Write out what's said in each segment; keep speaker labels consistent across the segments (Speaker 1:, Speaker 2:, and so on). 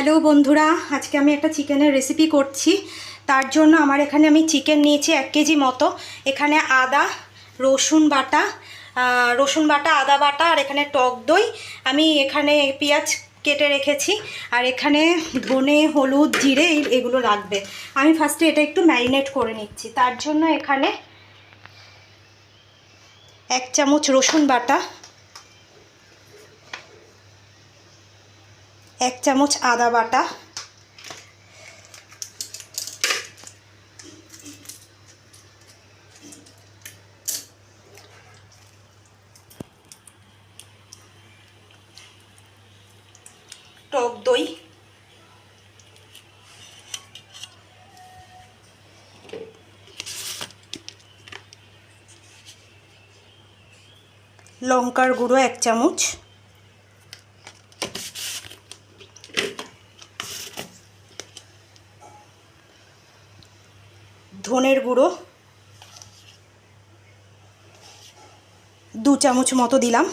Speaker 1: Hello বন্ধুরা। আজকে আমি একটা চিকেনের রেসিপি করছি। তার জন্য আমার এখানে আমি চিকেন নিয়েছি এক কেজি মতো। এখানে আদা, রসুন বাটা রসুন বাটা, আদা বাটা, আর এখানে টক দই। আমি এখানে পেঁয়াজ কেটে রেখেছি। আর এখানে ধনে, হলুদ, জিরে এগুলো লাগবে। আমি ফার্স্টে এটা একটু ম্যারিনেট করে নিচ্ছি। তার জন্য এখানে এক চামচ রসুন বাটা। এক চামচ আদা বাটা। টক দই। লঙ্কার গুঁড়ো এক চামচ। ধনের গুঁড়ো দু চামচ মতো দিলাম।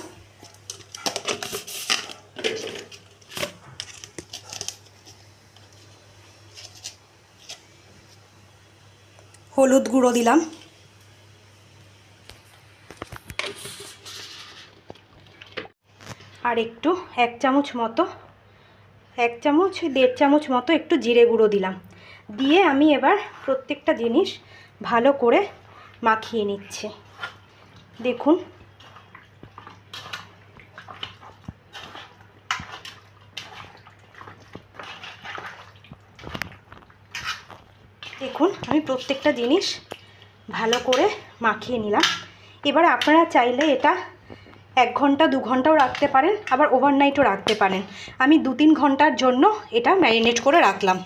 Speaker 1: হলুদ গুঁড়ো দিলাম। আর একটু এক চামচ মতো, এক চামচ, দেড় চামচ মতো একটু জিরে গুঁড়ো দিলাম। দিয়ে আমি এবার প্রত্যেকটা জিনিস ভালো করে মাখিয়ে নিচ্ছি। দেখুন। দেখুন, আমি প্রত্যেকটা জিনিস ভালো করে মাখিয়ে নিলাম। এবার আপনারা চাইলে এটা এক ঘণ্টা, দু ঘন্টাও রাখতে পারেন, আবার ওভারনাইটও রাখতে পারেন। আমি দু তিন ঘণ্টার জন্য এটা ম্যারিনেট করে রাখলাম।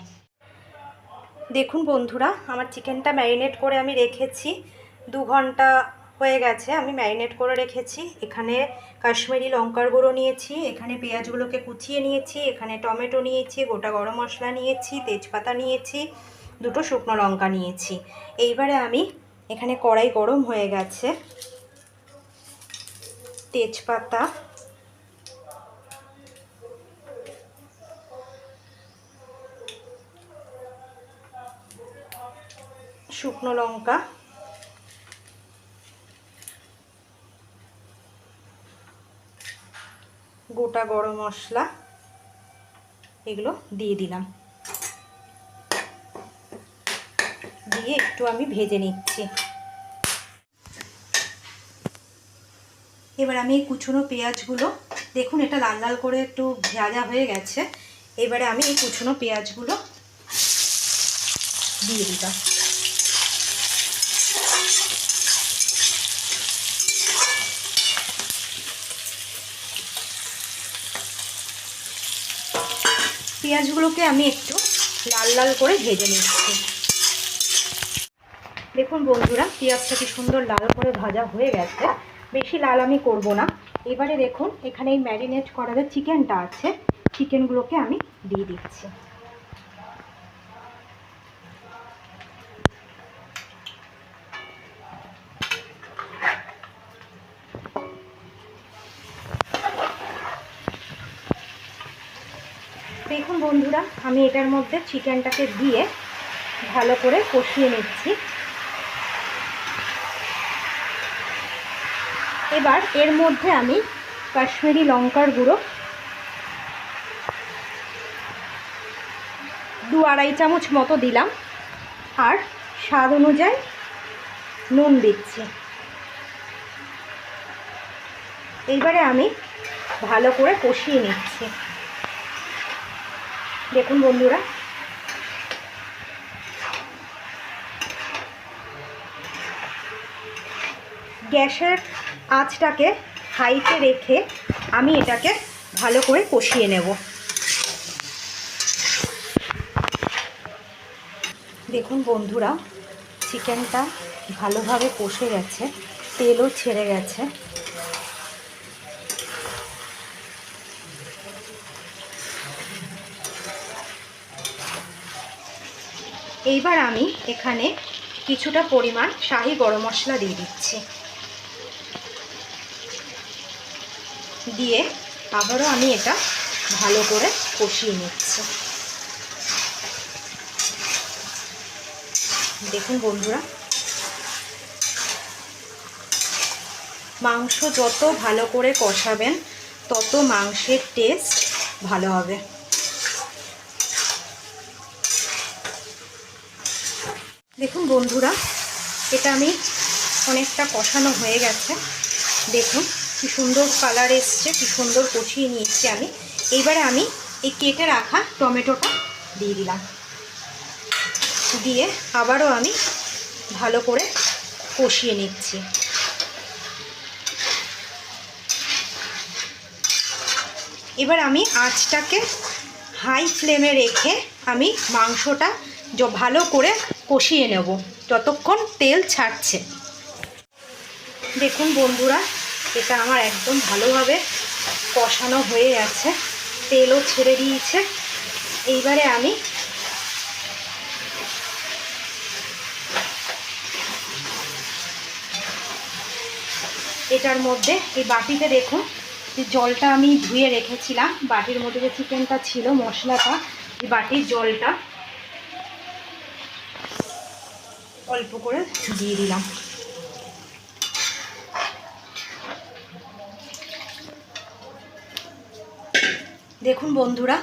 Speaker 1: দেখুন বন্ধুরা, আমার চিকেনটা ম্যারিনেট করে আমি রেখেছি। দু ঘণ্টা হয়ে গেছে, আমি ম্যারিনেট করে রেখেছি। এখানে কাশ্মীরি লঙ্কার গুঁড়ো নিয়েছি, এখানে পেঁয়াজগুলোকে কুচিয়ে নিয়েছি, এখানে টমেটো নিয়েছি, গোটা গরম মশলা নিয়েছি, তেজপাতা নিয়েছি, দুটো শুকনো লঙ্কা নিয়েছি। এইবারে আমি এখানে কড়াই গরম হয়ে গেছে। তেজপাতা শুকনো লঙ্কা। গোটা গরম মশলা। এগুলো দিয়ে দিলাম। দিয়ে একটু আমি ভেজে নিচ্ছি। এবার আমি এই কুচনো পেঁয়াজগুলো, দেখুন এটা লাল লাল করে একটু ভাজা হয়ে গেছে। এবারে আমি এই কুচনো পেঁয়াজগুলো দিয়ে দিলাম। পেঁয়াজগুলোকে আমি একটু লাল লাল করে ভেজে নিচ্ছি। দেখুন বন্ধুরা, পেঁয়াজটা কি সুন্দর লাল করে ভাজা হয়ে গেছে। বেশি লাল আমি করব না। এবারে দেখুন, এখানে এই ম্যারিনেট করা যে চিকেনটা আছে, চিকেনগুলোকে আমি দিয়ে দিচ্ছি। দেখুন বন্ধুরা, আমি এটার মধ্যে চিকেনটাকে দিয়ে ভালো করে কষিয়ে নিচ্ছি। এবার এর মধ্যে আমি কাশ্মীরি লঙ্কার গুঁড়ো, দু আড়াই চামচ মতো দিলাম, আর স্বাদ অনুযায়ী নুন দিচ্ছি। এইবারে আমি ভালো করে কষিয়ে নিচ্ছি। দেখুন বন্ধুরা। গ্যাসের আঁচটাকে হাইতে রেখে আমি এটাকে ভালো করে কষিয়ে নেব। দেখুন বন্ধুরা, চিকেনটা ভালোভাবে কষে গেছে, তেলও ছেড়ে গেছে। এইবার আমি এখানে কিছুটা পরিমাণ শাহি গরম মশলা দিয়ে দিচ্ছি। দিয়ে আবারও আমি এটা ভালো করে কষিয়ে নিচ্ছি। দেখুন বন্ধুরা, মাংস যত ভালো করে কষাবেন, তত মাংসের টেস্ট ভালো হবে। দেখুন বন্ধুরা, এটা আমি অনেকটা কষানো হয়ে গেছে। দেখুন কি সুন্দর কালার এসছে, কি সুন্দর কষিয়ে নিচ্ছি আমি। এইবারে আমি এই কেটে রাখা টমেটোটা দিয়ে দিলাম। দিয়ে আবারও আমি ভালো করে কষিয়ে নিচ্ছি। এবার আমি আঁচটাকে হাই ফ্লেমে রেখে আমি মাংসটা ভালো করে কষিয়ে নেব। যতক্ষণ তেল ছাড়ছে। দেখুন বন্ধুরা, এটা আমার একদম ভালোভাবে কষানো হয়ে গেছে। তেলও ছেড়ে দিয়েছে। এইবারে আমি এটার মধ্যে এই বাটিতে দেখুন, যে জলটা আমি ধুয়ে রেখেছিলাম। বাটির মধ্যে যে চিকেনটা ছিল, মশলাটা, এই বাটির জলটা অল্প করে দিয়ে দিলাম। দেখুন বন্ধুরা,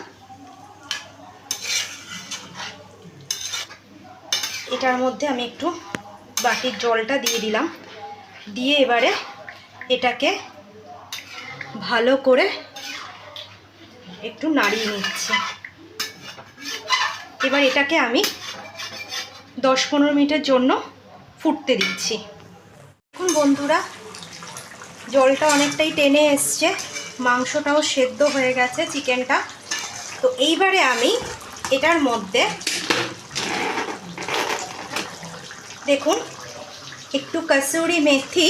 Speaker 1: এটার মধ্যে আমি একটু বাটির জলটা দিয়ে দিলাম। দিয়ে এবারে এটাকে ভালো করে একটু নাড়িয়ে নিচ্ছি। এবার এটাকে আমি দশ পনেরো মিনিটের জন্য ফুটতে দিচ্ছি। এখন বন্ধুরা, জলটা অনেকটাই টেনে এসছে। মাংসটাও সেদ্ধ হয়ে গেছে চিকেনটা। তো এইবারে আমি এটার মধ্যে দেখুন, একটু কসুরি মেথি,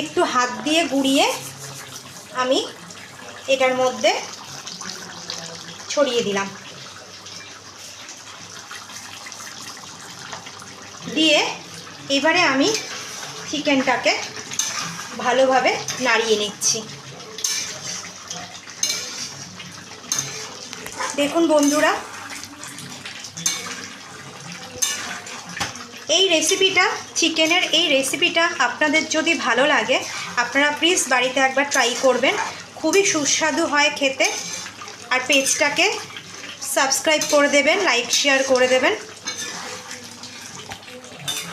Speaker 1: একটু হাত দিয়ে গুঁড়িয়ে আমি এটার মধ্যে ছড়িয়ে দিলাম। দিয়ে এবারে আমি চিকেনটাকে ভালোভাবে নাড়িয়ে নিচ্ছি। দেখুন বন্ধুরা, এই রেসিপিটা চিকেনের এই রেসিপিটা আপনাদের যদি ভালো লাগে, আপনারা প্লিজ বাড়িতে একবার ট্রাই করবেন। খুবই সুস্বাদু হয় খেতে। আর পেজটাকে সাবস্ক্রাইব করে দেবেন লাইক শেয়ার করে দেবেন।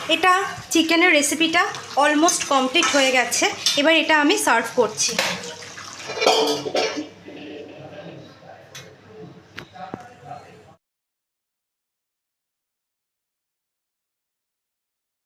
Speaker 1: এটা চিকেনের রেসিপিটা অলমোস্ট কমপ্লিট হয়ে গেছে। এবার এটা আমি সার্ভ করছি।